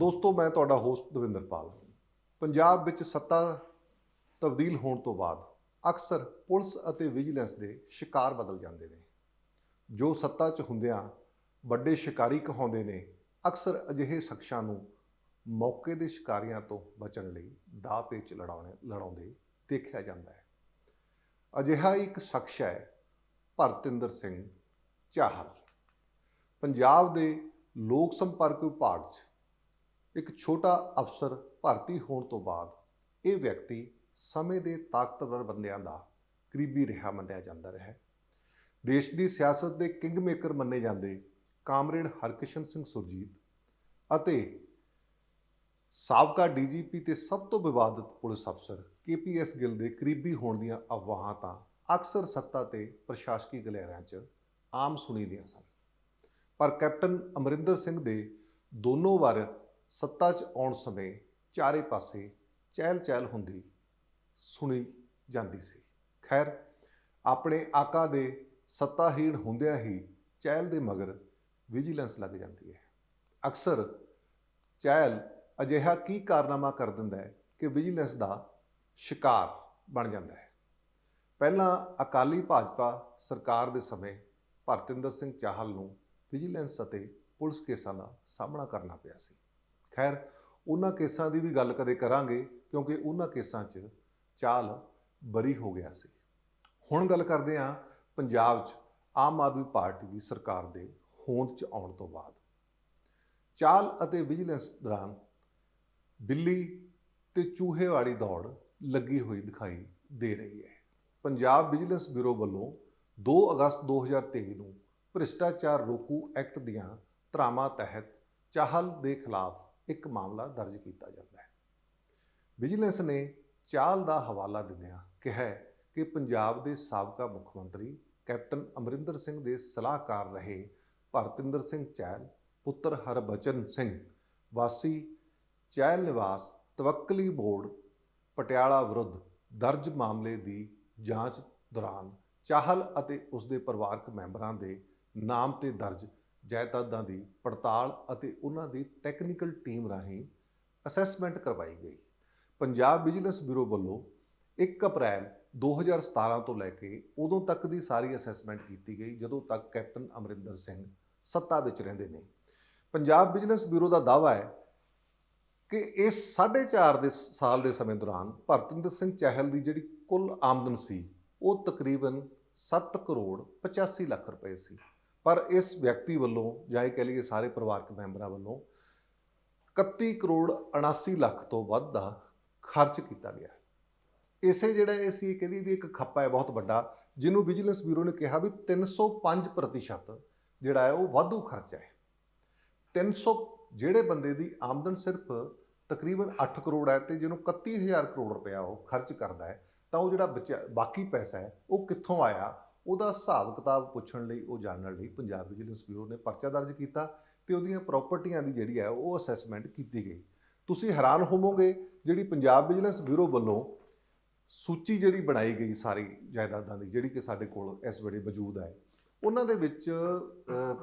ਦੋਸਤੋ, ਮੈਂ ਤੁਹਾਡਾ ਹੋਸਟ ਦਵਿੰਦਰ ਪਾਲ ਪੰਜਾਬ ਵਿੱਚ ਸੱਤਾ ਤਬਦੀਲ ਹੋਣ ਤੋਂ ਬਾਅਦ ਅਕਸਰ ਪੁਲਿਸ ਅਤੇ ਵਿਜੀਲੈਂਸ ਦੇ ਸ਼ਿਕਾਰ ਬਦਲ ਜਾਂਦੇ ਨੇ। ਜੋ ਸੱਤਾ 'ਚ ਹੁੰਦਿਆਂ ਵੱਡੇ ਸ਼ਿਕਾਰੀ ਕਹਾਉਂਦੇ ਨੇ, ਅਕਸਰ ਅਜਿਹੇ ਸ਼ਖਸਾਂ ਨੂੰ ਮੌਕੇ ਦੇ ਸ਼ਿਕਾਰੀਆਂ ਤੋਂ ਬਚਣ ਲਈ ਦਾਅ ਪੇਚ ਲੜਾਉਣੇ, ਲੜਾਉਂਦੇ ਦੇਖਿਆ ਜਾਂਦਾ ਹੈ। ਅਜਿਹਾ ਇੱਕ ਸ਼ਖਸ ਹੈ ਭਰਤਿੰਦਰ ਸਿੰਘ ਚਾਹਲ। ਪੰਜਾਬ ਦੇ ਲੋਕ ਸੰਪਰਕ ਵਿਭਾਗ 'ਚ ਇੱਕ ਛੋਟਾ ਅਫਸਰ ਭਰਤੀ ਹੋਣ ਤੋਂ ਬਾਅਦ ਇਹ ਵਿਅਕਤੀ ਸਮੇਂ ਦੇ ਤਾਕਤਵਰ ਬੰਦਿਆਂ ਦਾ ਕਰੀਬੀ ਰਿਹਾ ਮੰਨਿਆ ਜਾਂਦਾ ਰਿਹਾ ਦੇਸ਼ ਦੀ ਸਿਆਸਤ ਦੇ ਕਿੰਗ ਮੇਕਰ ਮੰਨੇ ਜਾਂਦੇ ਕਾਮਰੇਡ ਹਰਕਿਸ਼ਨ ਸਿੰਘ ਸੁਰਜੀਤ ਅਤੇ ਸਾਬਕਾ ਡੀਜੀਪੀ ਤੇ ਸਭ ਤੋਂ ਵਿਵਾਦਿਤ ਪੁਲਿਸ ਅਫਸਰ ਕੇਪੀਐਸ ਗਿੱਲ ਦੇ ਕਰੀਬੀ ਹੋਣ ਦੀਆਂ ਅਫਵਾਹਾਂ ਤਾਂ ਅਕਸਰ ਸੱਤਾ ਤੇ ਪ੍ਰਸ਼ਾਸਕੀ ਗਲਿਆਰਿਆਂ 'ਚ ਆਮ ਸੁਣੀਦੀਆਂ ਸਨ। ਪਰ ਕੈਪਟਨ ਅਮਰਿੰਦਰ ਸਿੰਘ ਦੇ ਦੋਨੋਂ ਵਾਰ ਸੱਤਾ 'ਚ ਆਉਣ ਸਮੇਂ ਚਾਰੇ ਪਾਸੇ ਚਹਿਲ ਚਹਿਲ ਹੁੰਦੀ ਸੁਣੀ ਜਾਂਦੀ ਸੀ। ਖੈਰ, ਆਪਣੇ ਆਕਾ ਦੇ ਸੱਤਾਹੀਣ ਹੁੰਦਿਆਂ ਹੀ ਚਹਿਲ ਦੇ ਮਗਰ ਵਿਜੀਲੈਂਸ ਲੱਗ ਜਾਂਦੀ ਹੈ। ਅਕਸਰ ਚਹਿਲ ਅਜਿਹਾ ਕੀ ਕਾਰਨਾਮਾ ਕਰ ਦਿੰਦਾ ਹੈ ਕਿ ਵਿਜੀਲੈਂਸ ਦਾ ਸ਼ਿਕਾਰ ਬਣ ਜਾਂਦਾ ਹੈ। ਪਹਿਲਾਂ ਅਕਾਲੀ ਭਾਜਪਾ ਸਰਕਾਰ ਦੇ ਸਮੇਂ ਭਰਤਿੰਦਰ ਸਿੰਘ ਚਾਹਲ ਨੂੰ ਵਿਜੀਲੈਂਸ ਅਤੇ ਪੁਲਿਸ ਕੇਸਾਂ ਦਾ ਸਾਹਮਣਾ ਕਰਨਾ ਪਿਆ ਸੀ। ਖੈਰ, ਉਹਨਾਂ ਕੇਸਾਂ ਦੀ ਵੀ ਗੱਲ ਕਦੇ ਕਰਾਂਗੇ, ਕਿਉਂਕਿ ਉਹਨਾਂ ਕੇਸਾਂ 'ਚ ਚਾਲ ਬਰੀ ਹੋ ਗਿਆ ਸੀ। ਹੁਣ ਗੱਲ ਕਰਦੇ ਹਾਂ ਪੰਜਾਬ 'ਚ ਆਮ ਆਦਮੀ ਪਾਰਟੀ ਦੀ ਸਰਕਾਰ ਦੇ ਹੋਂਦ 'ਚ ਆਉਣ ਤੋਂ ਬਾਅਦ। ਚਾਲ ਅਤੇ ਵਿਜੀਲੈਂਸ ਦੌਰਾਨ ਬਿੱਲੀ ਤੇ ਚੂਹੇ ਵਾਲੀ ਦੌੜ ਲੱਗੀ ਹੋਈ ਦਿਖਾਈ ਦੇ ਰਹੀ ਹੈ। ਪੰਜਾਬ ਵਿਜੀਲੈਂਸ ਬਿਊਰੋ ਵੱਲੋਂ 2 ਅਗਸਤ 2023 ਨੂੰ ਭ੍ਰਿਸ਼ਟਾਚਾਰ ਰੋਕੂ ਐਕਟ ਦੀਆਂ ਧਰਾਵਾਂ ਤਹਿਤ ਚਾਹਲ ਦੇ ਖਿਲਾਫ ਇੱਕ ਮਾਮਲਾ ਦਰਜ ਕੀਤਾ ਜਾਂਦਾ ਹੈ। ਵਿਜੀਲੈਂਸ ਨੇ ਚਾਲ ਦਾ ਹਵਾਲਾ ਦਿੰਦਿਆਂ ਕਿਹਾ ਕਿ ਪੰਜਾਬ ਦੇ ਸਾਬਕਾ ਮੁੱਖ ਮੰਤਰੀ ਕੈਪਟਨ ਅਮਰਿੰਦਰ ਸਿੰਘ ਦੇ ਸਲਾਹਕਾਰ ਰਹੇ ਭਰਤਿੰਦਰ ਸਿੰਘ ਚਹਿਲ ਪੁੱਤਰ ਹਰਬਚਨ ਸਿੰਘ, ਵਾਸੀ ਚਹਿਲ ਨਿਵਾਸ ਤਵੱਕਲੀ ਬੋਰਡ, ਪਟਿਆਲਾ ਵਿਰੁੱਧ ਦਰਜ ਮਾਮਲੇ ਦੀ ਜਾਂਚ ਦੌਰਾਨ ਚਾਹਲ ਅਤੇ ਉਸ ਦੇ ਪਰਿਵਾਰਕ ਮੈਂਬਰਾਂ ਦੇ ਨਾਮ ਤੇ ਦਰਜ ਜਾਇਦਾਦਾਂ ਦੀ ਪੜਤਾਲ ਅਤੇ ਉਹਨਾਂ ਦੀ ਟੈਕਨੀਕਲ ਟੀਮ ਰਾਹੀਂ ਅਸੈਸਮੈਂਟ ਕਰਵਾਈ ਗਈ। ਪੰਜਾਬ ਵਿਜੀਲੈਂਸ ਬਿਊਰੋ ਵੱਲੋਂ 1 ਅਪ੍ਰੈਲ 2017 ਤੋਂ ਲੈ ਕੇ ਉਦੋਂ ਤੱਕ ਦੀ ਸਾਰੀ ਅਸੈਸਮੈਂਟ ਕੀਤੀ ਗਈ, ਜਦੋਂ ਤੱਕ ਕੈਪਟਨ ਅਮਰਿੰਦਰ ਸਿੰਘ ਸੱਤਾ ਵਿੱਚ ਰਹਿੰਦੇ ਨੇ। ਪੰਜਾਬ ਵਿਜੀਲੈਂਸ ਬਿਊਰੋ ਦਾ ਦਾਅਵਾ ਹੈ ਕਿ ਇਸ 4.5 ਦੇ ਸਾਲ ਦੇ ਸਮੇਂ ਦੌਰਾਨ ਭਰਤਿੰਦਰ ਸਿੰਘ ਚਹਿਲ ਦੀ ਜਿਹੜੀ ਕੁੱਲ ਆਮਦਨ ਸੀ, ਉਹ ਤਕਰੀਬਨ 7 ਕਰੋੜ 85 ਲੱਖ ਰੁਪਏ ਸੀ। ਪਰ ਇਸ ਵਿਅਕਤੀ ਵੱਲੋਂ ਜਾਂ ਇਹ ਕਹਿ ਲਈਏ ਸਾਰੇ ਪਰਿਵਾਰਕ ਮੈਂਬਰਾਂ ਵੱਲੋਂ 31 ਕਰੋੜ 79 ਲੱਖ ਤੋਂ ਵੱਧ ਦਾ ਖਰਚ ਕੀਤਾ ਗਿਆ ਇਸੇ ਜਿਹੜਾ ਇਹ ਸੀ ਕਹਿੰਦੀ ਵੀ ਇੱਕ ਖੱਪਾ ਹੈ, ਬਹੁਤ ਵੱਡਾ, ਜਿਹਨੂੰ ਵਿਜੀਲੈਂਸ ਬਿਊਰੋ ਨੇ ਕਿਹਾ ਵੀ 305% ਜਿਹੜਾ ਹੈ ਉਹ ਵਾਧੂ ਖਰਚਾ ਹੈ। 300 ਜਿਹੜੇ ਬੰਦੇ ਦੀ ਆਮਦਨ ਸਿਰਫ ਤਕਰੀਬਨ 8 ਕਰੋੜ ਹੈ ਤੇ ਜਿਹਨੂੰ 31000 ਕਰੋੜ ਰੁਪਇਆ ਉਹ ਖਰਚ ਕਰਦਾ ਹੈ, ਤਾਂ ਉਹ ਜਿਹੜਾ ਬਚਿਆ- ਬਾਕੀ ਪੈਸਾ ਹੈ, ਉਹ ਕਿੱਥੋਂ ਆਇਆ? ਉਹਦਾ ਹਿਸਾਬ ਕਿਤਾਬ ਪੁੱਛਣ ਲਈ, ਉਹ ਜਾਣਨ ਲਈ ਪੰਜਾਬ ਵਿਜੀਲੈਂਸ ਬਿਊਰੋ ਨੇ ਪਰਚਾ ਦਰਜ ਕੀਤਾ ਤੇ ਉਹਦੀਆਂ ਪ੍ਰਾਪਰਟੀਆਂ ਦੀ ਜਿਹੜੀ ਹੈ ਉਹ ਅਸੈਸਮੈਂਟ ਕੀਤੀ ਗਈ। ਤੁਸੀਂ ਹੈਰਾਨ ਹੋਵੋਗੇ ਜਿਹੜੀ ਪੰਜਾਬ ਵਿਜੀਲੈਂਸ ਬਿਊਰੋ ਵੱਲੋਂ ਸੂਚੀ ਜਿਹੜੀ ਬਣਾਈ ਗਈ ਸਾਰੀ ਜਾਇਦਾਦਾਂ ਦੀ, ਜਿਹੜੀ ਕਿ ਸਾਡੇ ਕੋਲ ਇਸ ਵੇਲੇ ਮੌਜੂਦ ਹੈ, ਉਹਨਾਂ ਦੇ ਵਿੱਚ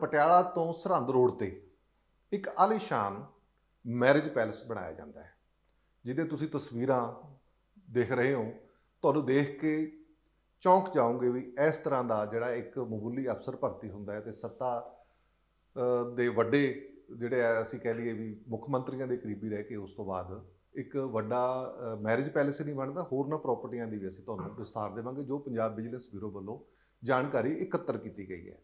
ਪਟਿਆਲਾ ਤੋਂ ਸਰਹੰਦ ਰੋਡ ਤੇ ਇੱਕ ਆਲੀਸ਼ਾਨ ਮੈਰਿਜ ਪੈਲਸ ਬਣਾਇਆ ਜਾਂਦਾ ਹੈ, ਜਿਹਦੇ ਤੁਸੀਂ ਤਸਵੀਰਾਂ ਦੇਖ ਰਹੇ ਹੋ, ਤੁਹਾਨੂੰ ਦੇਖ ਕੇ ਚੌਂਕ ਜਾਓਗੇ ਵੀ ਇਸ ਤਰ੍ਹਾਂ ਦਾ ਜਿਹੜਾ ਇੱਕ ਮਾਮੂਲੀ ਅਫਸਰ ਭਰਤੀ ਹੁੰਦਾ ਹੈ ਤੇ ਸੱਤਾ ਦੇ ਵੱਡੇ ਜਿਹੜੇ ਆ ਅਸੀਂ ਕਹਿ ਲਈਏ ਵੀ ਮੁੱਖ ਮੰਤਰੀਆਂ ਦੇ ਕਰੀਬੀ ਰਹਿ ਕੇ ਉਸ ਤੋਂ ਬਾਅਦ ਇੱਕ ਵੱਡਾ ਮੈਰਿਜ ਪੈਲੇਸ ਨਹੀਂ ਬਣਦਾ ਹੋਰਨਾਂ ਪ੍ਰਾਪਰਟੀਆਂ ਦੀ ਵੀ ਅਸੀਂ ਤੁਹਾਨੂੰ ਵਿਸਥਾਰ ਦੇਵਾਂਗੇ, ਜੋ ਪੰਜਾਬ ਵਿਜੀਲੈਂਸ ਬਿਊਰੋ ਵੱਲੋਂ ਜਾਣਕਾਰੀ ਇਕੱਤਰ ਕੀਤੀ ਗਈ ਹੈ।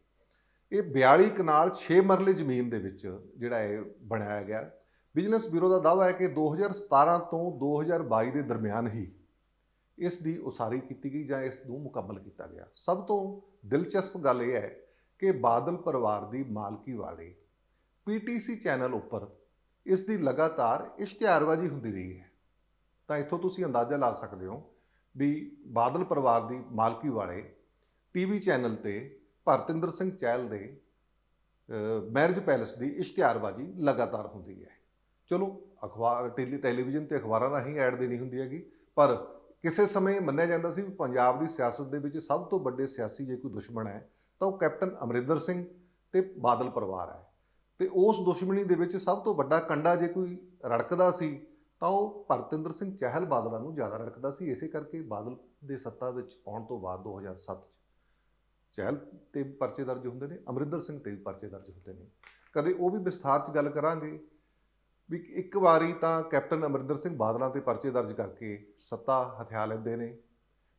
ਇਹ 42 ਕਨਾਲ 6 ਮਰਲੇ ਜ਼ਮੀਨ ਦੇ ਵਿੱਚ ਜਿਹੜਾ ਇਹ ਬਣਾਇਆ ਗਿਆ। ਵਿਜੀਲੈਂਸ ਬਿਊਰੋ ਦਾ ਦਾਅਵਾ ਹੈ ਕਿ 2017 ਤੋਂ 2022 ਦੇ ਦਰਮਿਆਨ ਹੀ ਇਸ ਦੀ ਉਸਾਰੀ ਕੀਤੀ ਗਈ ਜਾਂ ਇਸ ਨੂੰ ਮੁਕੰਮਲ ਕੀਤਾ ਗਿਆ। ਸਭ ਤੋਂ ਦਿਲਚਸਪ ਗੱਲ ਇਹ ਹੈ ਕਿ ਬਾਦਲ ਪਰਿਵਾਰ ਦੀ ਮਾਲਕੀ ਵਾਲੇ ਪੀਟੀਸੀ ਚੈਨਲ ਉੱਪਰ ਇਸ ਦੀ ਲਗਾਤਾਰ ਇਸ਼ਤਿਹਾਰਬਾਜ਼ੀ ਹੁੰਦੀ ਰਹੀ ਹੈ। ਤਾਂ ਇੱਥੋਂ ਤੁਸੀਂ ਅੰਦਾਜ਼ਾ ਲਾ ਸਕਦੇ ਹੋ ਵੀ ਬਾਦਲ ਪਰਿਵਾਰ ਦੀ ਮਾਲਕੀ ਵਾਲੇ ਟੀਵੀ ਚੈਨਲ ਤੇ ਭਰਤਿੰਦਰ ਸਿੰਘ ਚਹਿਲ ਦੇ ਮੈਰਿਜ ਪੈਲੇਸ ਦੀ ਇਸ਼ਤਿਹਾਰਬਾਜ਼ੀ ਲਗਾਤਾਰ ਹੁੰਦੀ ਹੈ। ਚਲੋ, ਅਖਬਾਰ, ਟੈਲੀ, ਟੈਲੀਵਿਜ਼ਨ ਤੇ ਅਖਬਾਰਾਂ ਰਾਹੀਂ ਐਡ ਦੇਣੀ ਹੁੰਦੀ ਹੈਗੀ, ਪਰ ਕਿਸੇ ਸਮੇਂ ਮੰਨਿਆ ਜਾਂਦਾ ਸੀ ਵੀ ਪੰਜਾਬ ਦੀ ਸਿਆਸਤ ਦੇ ਵਿੱਚ ਸਭ ਤੋਂ ਵੱਡੇ ਸਿਆਸੀ ਜੇ ਕੋਈ ਦੁਸ਼ਮਣ ਹੈ, ਤਾਂ ਉਹ ਕੈਪਟਨ ਅਮਰਿੰਦਰ ਸਿੰਘ ਤੇ ਬਾਦਲ ਪਰਿਵਾਰ ਹੈ। ਤੇ ਉਸ ਦੁਸ਼ਮਣੀ ਦੇ ਵਿੱਚ ਸਭ ਤੋਂ ਵੱਡਾ ਕੰਡਾ ਜੇ ਕੋਈ ਰੜਕਦਾ ਸੀ, ਤਾਂ ਉਹ ਭਰਤਿੰਦਰ ਸਿੰਘ ਚਹਿਲ ਬਾਦਲਾਂ ਨੂੰ ਜ਼ਿਆਦਾ ਰੜਕਦਾ ਸੀ। ਇਸੇ ਕਰਕੇ ਬਾਦਲ ਦੇ ਸੱਤਾ ਵਿੱਚ ਆਉਣ ਤੋਂ ਬਾਅਦ 2007 ਚ ਚਹਿਲ ਤੇ ਵੀ ਪਰਚੇ ਦਰਜ ਹੁੰਦੇ ਨੇ, ਅਮਰਿੰਦਰ ਸਿੰਘ ਤੇ ਵੀ ਪਰਚੇ ਦਰਜ ਹੁੰਦੇ ਨੇ। ਕਦੇ ਉਹ ਵੀ ਵਿਸਥਾਰ ਚ ਗੱਲ ਕਰਾਂਗੇ। ਵੀ ਇੱਕ ਵਾਰੀ ਤਾਂ ਕੈਪਟਨ ਅਮਰਿੰਦਰ ਸਿੰਘ ਬਾਦਲਾਂ ਤੇ ਪਰਚੇ ਦਰਜ ਕਰਕੇ ਸੱਤਾ ਹਥਿਆ ਲੈਂਦੇ ਨੇ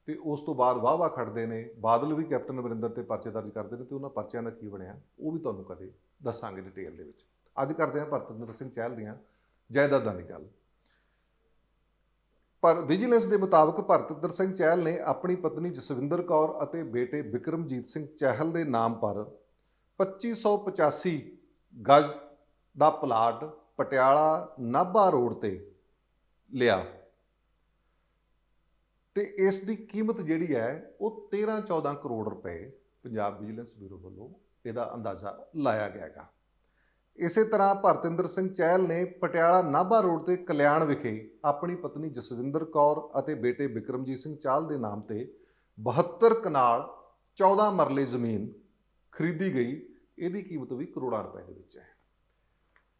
ਤੇ ਉਸ ਤੋਂ ਬਾਅਦ ਵਾਹ-ਵਾਹ ਖੜਦੇ ਨੇ। ਬਾਦਲ ਵੀ ਕੈਪਟਨ ਅਮਰਿੰਦਰ ਤੇ ਪਰਚੇ ਦਰਜ ਕਰਦੇ ਨੇ ਤੇ ਉਹਨਾਂ ਪਰਚਿਆਂ ਦਾ ਕੀ ਬਣਿਆ? ਉਹ ਵੀ ਤੁਹਾਨੂੰ ਕਦੇ ਦੱਸਾਂਗੇ ਡਿਟੇਲ ਦੇ ਵਿੱਚ। ਅੱਜ ਕਰਦੇ ਹਾਂ ਭਰਤਿੰਦਰ ਸਿੰਘ ਚਹਿਲ ਦੀਆਂ ਜਾਇਦਾਦਾਂ ਦੀ ਗੱਲ। ਪਰ ਵਿਜੀਲੈਂਸ ਦੇ ਮੁਤਾਬਕ ਭਰਤਿੰਦਰ ਸਿੰਘ ਚਹਿਲ ਨੇ ਆਪਣੀ ਪਤਨੀ ਜਸਵਿੰਦਰ ਕੌਰ ਅਤੇ ਬੇਟੇ ਵਿਕਰਮਜੀਤ ਸਿੰਘ ਚਹਿਲ ਦੇ ਨਾਮ ਪਰ 2585 ਗਜ ਦਾ ਪਲਾਟ ਪਟਿਆਲਾ ਨਾਭਾ ਰੋਡ ਤੇ ਲਿਆ। ਤੇ ਇਸ ਦੀ ਕੀਮਤ ਜਿਹੜੀ ਹੈ, ਉਹ 13-14 ਕਰੋੜ ਰੁਪਏ ਪੰਜਾਬ ਵਿਜੀਲੈਂਸ ਬਿਊਰੋ ਵੱਲੋਂ ਇਹਦਾ ਅੰਦਾਜ਼ਾ ਲਾਇਆ ਗਿਆ ਹੈਗਾ। ਇਸੇ ਤਰ੍ਹਾਂ ਭਰਤਿੰਦਰ ਸਿੰਘ ਚਹਿਲ ਨੇ ਪਟਿਆਲਾ ਨਾਭਾ ਰੋਡ ਤੇ ਕਲਿਆਣ ਵਿਖੇ ਆਪਣੀ ਪਤਨੀ ਜਸਵਿੰਦਰ ਕੌਰ ਅਤੇ ਬੇਟੇ ਵਿਕਰਮਜੀਤ ਸਿੰਘ ਚਾਹਲ ਦੇ ਨਾਮ ਤੇ 72 ਕਨਾਲ 14 ਮਰਲੇ ਜ਼ਮੀਨ ਖਰੀਦੀ ਗਈ। ਇਹਦੀ ਕੀਮਤ ਵੀ ਕਰੋੜਾਂ ਰੁਪਏ ਦੇ ਵਿੱਚ ਹੈ।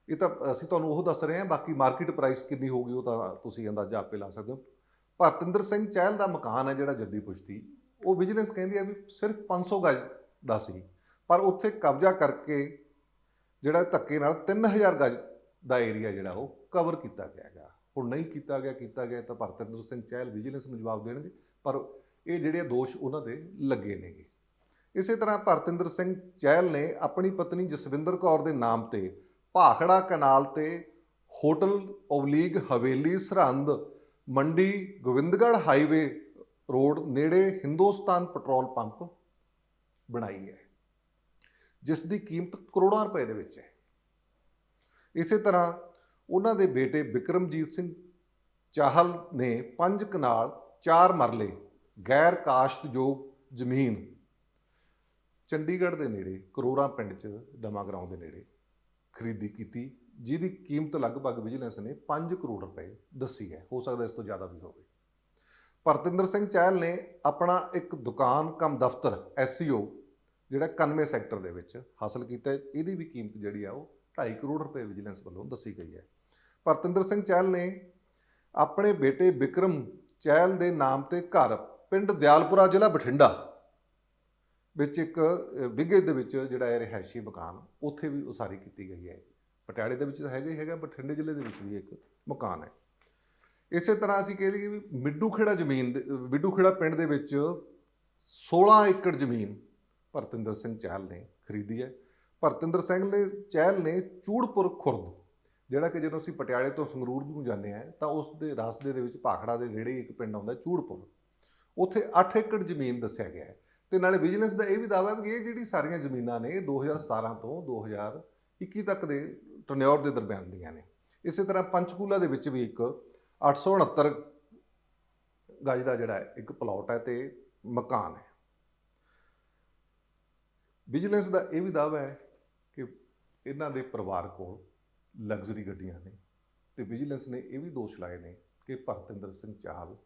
ਇਹ ਤਾਂ ਅਸੀਂ ਤੁਹਾਨੂੰ ਉਹ ਦੱਸ ਰਹੇ ਹਾਂ, ਬਾਕੀ ਮਾਰਕੀਟ ਪ੍ਰਾਈਸ ਕਿੰਨੀ ਹੋਊਗੀ ਉਹ ਤਾਂ ਤੁਸੀਂ ਅੰਦਾਜ਼ਾ ਆਪੇ ਲਾ ਸਕਦੇ ਹੋ। ਭਰਤਿੰਦਰ ਸਿੰਘ ਚਹਿਲ ਦਾ ਮਕਾਨ ਹੈ ਜਿਹੜਾ ਜੱਦੀ ਪੁਸ਼ਤੀ। ਉਹ ਵਿਜੀਲੈਂਸ ਕਹਿੰਦੀ ਹੈ ਵੀ ਸਿਰਫ 500 ਗਜ ਦਾ ਸੀ, ਪਰ ਉੱਥੇ ਕਬਜ਼ਾ ਕਰਕੇ ਜਿਹੜਾ ਧੱਕੇ ਨਾਲ 3000 ਗਜ ਦਾ ਏਰੀਆ ਜਿਹੜਾ ਉਹ ਕਵਰ ਕੀਤਾ ਗਿਆ ਹੈਗਾ। ਹੁਣ ਨਹੀਂ ਕੀਤਾ ਗਿਆ ਕੀਤਾ ਗਿਆ ਤਾਂ ਭਰਤਿੰਦਰ ਸਿੰਘ ਚਹਿਲ ਵਿਜੀਲੈਂਸ ਨੂੰ ਜਵਾਬ ਦੇਣਗੇ, ਪਰ ਇਹ ਜਿਹੜੇ ਦੋਸ਼ ਉਹਨਾਂ ਦੇ ਲੱਗੇ ਨੇਗੇ। ਇਸੇ ਤਰ੍ਹਾਂ ਭਰਤਿੰਦਰ ਸਿੰਘ ਚਹਿਲ ਨੇ ਆਪਣੀ ਪਤਨੀ ਜਸਵਿੰਦਰ ਕੌਰ ਦੇ ਨਾਮ ਤੇ ਭਾਖੜਾ ਕਨਾਲ ਤੇ ਹੋਟਲ ਓਬਲੀਗ ਹਵੇਲੀ ਸਰਹੰਦ ਮੰਡੀ ਗੋਬਿੰਦਗੜ੍ਹ ਹਾਈਵੇ ਰੋਡ ਨੇੜੇ ਹਿੰਦੁਸਤਾਨ ਪੈਟਰੋਲ ਪੰਪ ਬਣਾਈ ਹੈ, ਜਿਸ ਦੀ ਕੀਮਤ ਕਰੋੜਾਂ ਰੁਪਏ ਦੇ ਵਿੱਚ ਹੈ। ਇਸੇ ਤਰ੍ਹਾਂ ਉਹਨਾਂ ਦੇ ਬੇਟੇ ਵਿਕਰਮਜੀਤ ਸਿੰਘ ਚਾਹਲ ਨੇ ਪੰਜ ਕਨਾਲ, ਚਾਰ ਮਰਲੇ, ਗੈਰ ਕਾਸ਼ਤਯੋਗ ਜ਼ਮੀਨ ਚੰਡੀਗੜ੍ਹ ਦੇ ਨੇੜੇ, ਕਰੋੜਾਂ ਪਿੰਡ 'ਚ ਡਮਾ ਗਰਾਉਂ ਦੇ ਨੇੜੇ ਖਰੀਦੀ ਕੀਤੀ, ਜਿਹਦੀ ਕੀਮਤ ਲਗਭਗ ਵਿਜੀਲੈਂਸ ਨੇ 5 ਕਰੋੜ ਰੁਪਏ ਦੱਸੀ ਹੈ। ਹੋ ਸਕਦਾ ਇਸ ਤੋਂ ਜ਼ਿਆਦਾ ਵੀ ਹੋਵੇ। ਭਰਤਿੰਦਰ ਸਿੰਘ ਚਹਿਲ ਨੇ ਆਪਣਾ ਇੱਕ ਦੁਕਾਨ ਕੰਮ ਦਫ਼ਤਰ ਐਸਸੀਓ ਜਿਹੜਾ 91 ਸੈਕਟਰ ਦੇ ਵਿੱਚ ਹਾਸਲ ਕੀਤਾ ਇਹਦੀ ਵੀ ਕੀਮਤ ਜਿਹੜੀ ਆ, ਉਹ 2.5 ਕਰੋੜ ਰੁਪਏ ਵਿਜੀਲੈਂਸ ਵੱਲੋਂ ਦੱਸੀ ਗਈ ਹੈ। ਭਰਤਿੰਦਰ ਸਿੰਘ ਚਹਿਲ ਨੇ ਆਪਣੇ ਬੇਟੇ ਵਿਕਰਮ ਚਹਿਲ ਦੇ ਨਾਮ ਤੇ ਘਰ, ਪਿੰਡ ਦਿਆਲਪੁਰਾ ਜ਼ਿਲ੍ਹਾ ਬਠਿੰਡਾ ਵਿੱਚ ਇੱਕ ਅ, ਵਿਗੇ ਦੇ ਵਿੱਚ ਜਿਹੜਾ ਹੈ ਰਿਹਾਇਸ਼ੀ ਮਕਾਨ ਉੱਥੇ ਵੀ ਉਸਾਰੀ ਕੀਤੀ ਗਈ ਹੈ। ਪਟਿਆਲੇ ਦੇ ਵਿੱਚ ਤਾਂ ਹੈਗਾ ਹੀ ਹੈਗਾ ਬਠਿੰਡੇ ਜ਼ਿਲ੍ਹੇ ਦੇ ਵਿੱਚ ਵੀ ਇੱਕ ਮਕਾਨ ਹੈ। ਇਸੇ ਤਰ੍ਹਾਂ ਅਸੀਂ ਕਹਿ ਲਈਏ ਵੀ ਮਿੱਡੂ ਖੇੜਾ ਜ਼ਮੀਨ ਦੇ ਮਿੱਡੂ ਖੇੜਾ ਪਿੰਡ ਦੇ ਵਿੱਚ 16 ਏਕੜ ਜ਼ਮੀਨ ਭਰਤਿੰਦਰ ਸਿੰਘ ਚਹਿਲ ਨੇ ਖਰੀਦੀ ਹੈ। ਭਰਤਿੰਦਰ ਸਿੰਘ ਨੇ ਚਹਿਲ ਨੇ ਚੂੜਪੁਰ ਖੁਰਦ ਜਿਹੜਾ ਕਿ ਜਦੋਂ ਅਸੀਂ ਪਟਿਆਲੇ ਤੋਂ ਸੰਗਰੂਰ ਨੂੰ ਜਾਂਦੇ ਆ ਤਾਂ ਉਸ ਦੇ ਰਸਤੇ ਦੇ ਵਿੱਚ ਭਾਖੜਾ ਦੇ ਨੇੜੇ ਇੱਕ ਪਿੰਡ ਆਉਂਦਾ ਚੂੜਪੁਰ। ਉੱਥੇ 8 ਏਕੜ ਜ਼ਮੀਨ ਦੱਸਿਆ ਗਿਆ ਹੈ। ਤੇ ਨਾਲੇ ਵਿਜੀਲੈਂਸ ਦਾ ਇਹ ਵੀ ਦਾਅਵਾ ਹੈ ਕਿ ਇਹ ਜਿਹੜੀ ਸਾਰੀਆਂ ਜ਼ਮੀਨਾਂ ਨੇ ਇਹ 2017 ਤੋਂ 2021 ਤੱਕ ਦੇ ਟਨਿਓਰ ਦੇ ਦਰਮਿਆਨ ਦੀਆਂ ਨੇ। ਇਸੇ ਤਰ੍ਹਾਂ ਪੰਚਕੂਲਾ ਦੇ ਵਿੱਚ ਵੀ ਇੱਕ 869 ਗਜ ਦਾ ਜਿਹੜਾ ਹੈ, ਇੱਕ ਪਲਾਟ ਹੈ ਤੇ ਮਕਾਨ ਹੈ। ਵਿਜੀਲੈਂਸ ਦਾ ਇਹ ਵੀ ਦਾਅਵਾ ਹੈ ਕਿ ਇਹਨਾਂ ਦੇ ਪਰਿਵਾਰ ਕੋਲ ਲਗਜ਼ਰੀ ਗੱਡੀਆਂ ਨੇ ਤੇ ਵਿਜੀਲੈਂਸ ਨੇ ਇਹ ਵੀ ਦੋਸ਼ ਲਾਏ ਨੇ ਕਿ ਭਰਤਿੰਦਰ ਸਿੰਘ ਚਾਹਲ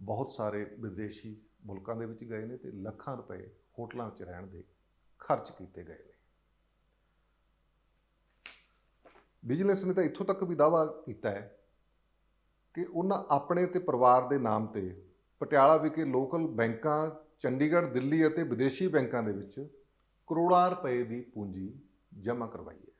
ਬਹੁਤ ਸਾਰੇ ਵਿਦੇਸ਼ੀ ਮੁਲਕਾਂ ਦੇ ਵਿੱਚ ਗਏ ਨੇ ਤੇ ਲੱਖਾਂ ਰੁਪਏ ਹੋਟਲਾਂ ਵਿੱਚ ਰਹਿਣ ਦੇ ਖਰਚ ਕੀਤੇ ਗਏ ਨੇ। ਵਿਜੀਲੈਂਸ ਨੇ ਤਾਂ ਇੱਥੋਂ ਤੱਕ ਵੀ ਦਾਅਵਾ ਕੀਤਾ ਹੈ ਕਿ ਉਹਨਾਂ ਆਪਣੇ ਤੇ ਪਰਿਵਾਰ ਦੇ ਨਾਮ ਤੇ ਪਟਿਆਲਾ ਵਿਖੇ ਲੋਕਲ ਬੈਂਕਾਂ, ਚੰਡੀਗੜ੍ਹ, ਦਿੱਲੀ ਅਤੇ ਵਿਦੇਸ਼ੀ ਬੈਂਕਾਂ ਦੇ ਵਿੱਚ ਕਰੋੜਾਂ ਰੁਪਏ ਦੀ ਪੂੰਜੀ ਜਮ੍ਹਾਂ ਕਰਵਾਈ ਹੈ।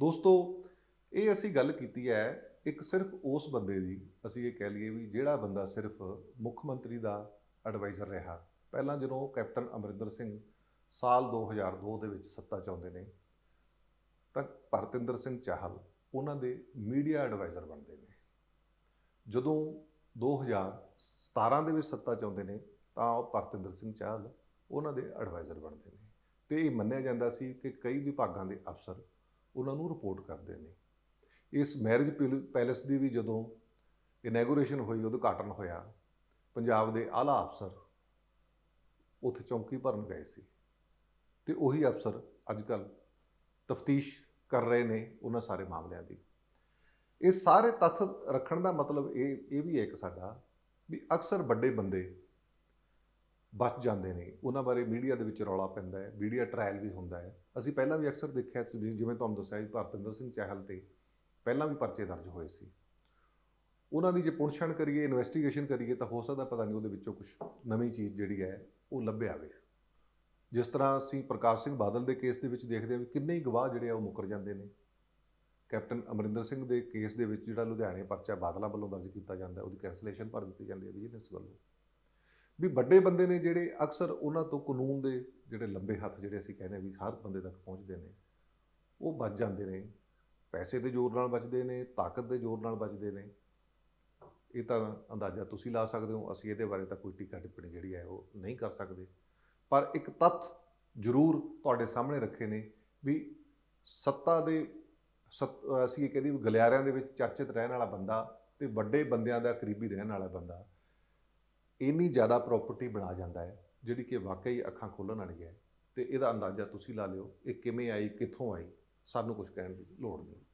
ਦੋਸਤੋ, ਇਹ ਅਸੀਂ ਗੱਲ ਕੀਤੀ ਹੈ ਇੱਕ ਸਿਰਫ ਉਸ ਬੰਦੇ ਦੀ ਅਸੀਂ ਇਹ ਕਹਿ ਲਈਏ ਵੀ ਜਿਹੜਾ ਬੰਦਾ ਸਿਰਫ ਮੁੱਖ ਮੰਤਰੀ ਦਾ ਐਡਵਾਈਜ਼ਰ ਰਿਹਾ। ਪਹਿਲਾਂ ਜਦੋਂ ਕੈਪਟਨ ਅਮਰਿੰਦਰ ਸਿੰਘ ਸਾਲ 2002 ਦੇ ਵਿੱਚ ਸੱਤਾ ਚਾਹੁੰਦੇ ਨੇ, ਤਾਂ ਭਰਤਿੰਦਰ ਸਿੰਘ ਚਾਹਲ ਉਹਨਾਂ ਦੇ ਮੀਡੀਆ ਐਡਵਾਈਜ਼ਰ ਬਣਦੇ ਨੇ। ਜਦੋਂ 2017 ਦੇ ਵਿੱਚ ਸੱਤਾ ਚਾਹੁੰਦੇ ਨੇ, ਤਾਂ ਉਹ ਭਰਤਿੰਦਰ ਸਿੰਘ ਚਾਹਲ ਉਹਨਾਂ ਦੇ ਐਡਵਾਈਜ਼ਰ ਬਣਦੇ ਨੇ। ਤੇ ਇਹ ਮੰਨਿਆ ਜਾਂਦਾ ਸੀ ਕਿ ਕਈ ਵਿਭਾਗਾਂ ਦੇ ਅਫਸਰ ਉਹਨਾਂ ਨੂੰ ਰਿਪੋਰਟ ਕਰਦੇ ਨੇ। ਇਸ ਮੈਰਿਜ ਪੈਲੇਸ ਦੀ ਵੀ ਜਦੋਂ ਇਨੈਗੋਰੇਸ਼ਨ ਹੋਈ, ਉਦਘਾਟਨ ਹੋਇਆ, ਪੰਜਾਬ ਦੇ ਆਲਾ ਅਫਸਰ ਉੱਥੇ ਚੌਂਕੀ ਭਰਨ ਗਏ ਸੀ ਤੇ ਉਹੀ ਅਫਸਰ ਅੱਜ ਕੱਲ ਤਫਤੀਸ਼ ਕਰ ਰਹੇ ਨੇ ਉਹਨਾਂ ਸਾਰੇ ਮਾਮਲਿਆਂ ਦੀ। ਇਹ ਸਾਰੇ ਤੱਥ ਰੱਖਣ ਦਾ ਮਤਲਬ ਇਹ ਇਹ ਵੀ ਹੈ ਇੱਕ ਸਾਡਾ ਵੀ ਅਕਸਰ ਵੱਡੇ ਬੰਦੇ ਬਚ ਜਾਂਦੇ ਨੇ, ਉਹਨਾਂ ਬਾਰੇ ਮੀਡੀਆ ਦੇ ਵਿੱਚ ਰੌਲਾ ਪੈਂਦਾ ਹੈ, ਮੀਡੀਆ ਟ੍ਰਾਇਲ ਵੀ ਹੁੰਦਾ ਹੈ। ਅਸੀਂ ਪਹਿਲਾਂ ਵੀ ਅਕਸਰ ਦੇਖਿਆ ਜਿਵੇਂ ਤੁਹਾਨੂੰ ਦੱਸਿਆ ਵੀ ਭਰਤਿੰਦਰ ਸਿੰਘ ਚਾਹਲ ਤੇ ਪਹਿਲਾਂ ਵੀ ਪਰਚੇ ਦਰਜ ਹੋਏ ਸੀ। ਉਹਨਾਂ ਦੀ ਜੇ ਪੁਣਛਣ ਕਰੀਏ ਇਨਵੈਸਟੀਗੇਸ਼ਨ ਕਰੀਏ, ਤਾਂ ਹੋ ਸਕਦਾ ਪਤਾ ਨਹੀਂ ਉਹਦੇ ਵਿੱਚੋਂ ਕੁਝ ਨਵੀਂ ਚੀਜ਼ ਜਿਹੜੀ ਹੈ, ਉਹ ਲੱਭਿਆ ਆਵੇ ਜਿਸ ਤਰ੍ਹਾਂ ਅਸੀਂ ਪ੍ਰਕਾਸ਼ ਸਿੰਘ ਬਾਦਲ ਦੇ ਕੇਸ ਦੇ ਵਿੱਚ ਦੇਖਦੇ ਹਾਂ ਵੀ ਕਿੰਨੇ ਹੀ ਗਵਾਹ ਜਿਹੜੇ ਆ ਉਹ ਮੁੱਕਰ ਜਾਂਦੇ ਨੇ। ਕੈਪਟਨ ਅਮਰਿੰਦਰ ਸਿੰਘ ਦੇ ਕੇਸ ਦੇ ਵਿੱਚ ਜਿਹੜਾ ਲੁਧਿਆਣੇ ਪਰਚਾ ਬਾਦਲਾਂ ਵੱਲੋਂ ਦਰਜ ਕੀਤਾ ਜਾਂਦਾ, ਉਹਦੀ ਕੈਂਸਲੇਸ਼ਨ ਭਰ ਦਿੱਤੀ ਜਾਂਦੀ ਹੈ ਵਿਜੀਲੈਂਸ ਵੱਲੋਂ। ਵੀ ਵੱਡੇ ਬੰਦੇ ਨੇ ਜਿਹੜੇ, ਅਕਸਰ ਉਹਨਾਂ ਤੋਂ ਕਾਨੂੰਨ ਦੇ ਜਿਹੜੇ ਲੰਬੇ ਹੱਥ ਜਿਹੜੇ ਅਸੀਂ ਕਹਿੰਦੇ ਵੀ ਹਰ ਬੰਦੇ ਤੱਕ ਪਹੁੰਚਦੇ ਨੇ, ਉਹ ਬਚ ਜਾਂਦੇ ਨੇ। ਪੈਸੇ ਦੇ ਜ਼ੋਰ ਨਾਲ ਬਚਦੇ ਨੇ, ਤਾਕਤ ਦੇ ਜ਼ੋਰ ਨਾਲ ਬਚਦੇ ਨੇ। ਇਹ ਤਾਂ ਅੰਦਾਜ਼ਾ ਤੁਸੀਂ ਲਾ ਸਕਦੇ ਹੋ, ਅਸੀਂ ਇਹਦੇ ਬਾਰੇ ਤਾਂ ਕੋਈ ਟੀਕਾ ਟਿੱਪਣੀ ਜਿਹੜੀ ਹੈ ਉਹ ਨਹੀਂ ਕਰ ਸਕਦੇ। ਪਰ ਇੱਕ ਤੱਥ ਜ਼ਰੂਰ ਤੁਹਾਡੇ ਸਾਹਮਣੇ ਰੱਖੇ ਨੇ ਵੀ ਸੱਤਾ ਦੇ ਸੱਤ- ਅਸੀਂ ਇਹ ਕਹਿੰਦੇ ਵੀ ਗਲਿਆਰਿਆਂ ਦੇ ਵਿੱਚ ਚਰਚਿਤ ਰਹਿਣ ਵਾਲਾ ਬੰਦਾ ਤੇ ਵੱਡੇ ਬੰਦਿਆਂ ਦਾ ਕਰੀਬੀ ਰਹਿਣ ਵਾਲਾ ਬੰਦਾ, ਇੰਨੀ ਜ਼ਿਆਦਾ ਪ੍ਰਾਪਰਟੀ ਬਣਾ ਜਾਂਦਾ ਹੈ, ਜਿਹੜੀ ਕਿ ਵਾਕਈ ਅੱਖਾਂ ਖੋਲਣ ਵਾਲੀ ਹੈ। ਤੇ ਇਹਦਾ ਅੰਦਾਜ਼ਾ ਤੁਸੀਂ ਲਾ ਲਿਓ, ਇਹ ਕਿਵੇਂ ਆਈ, ਕਿੱਥੋਂ ਆਈ, ਸਾਨੂੰ ਕੁਝ ਕਹਿਣ ਦੀ ਲੋੜ ਨਹੀਂ।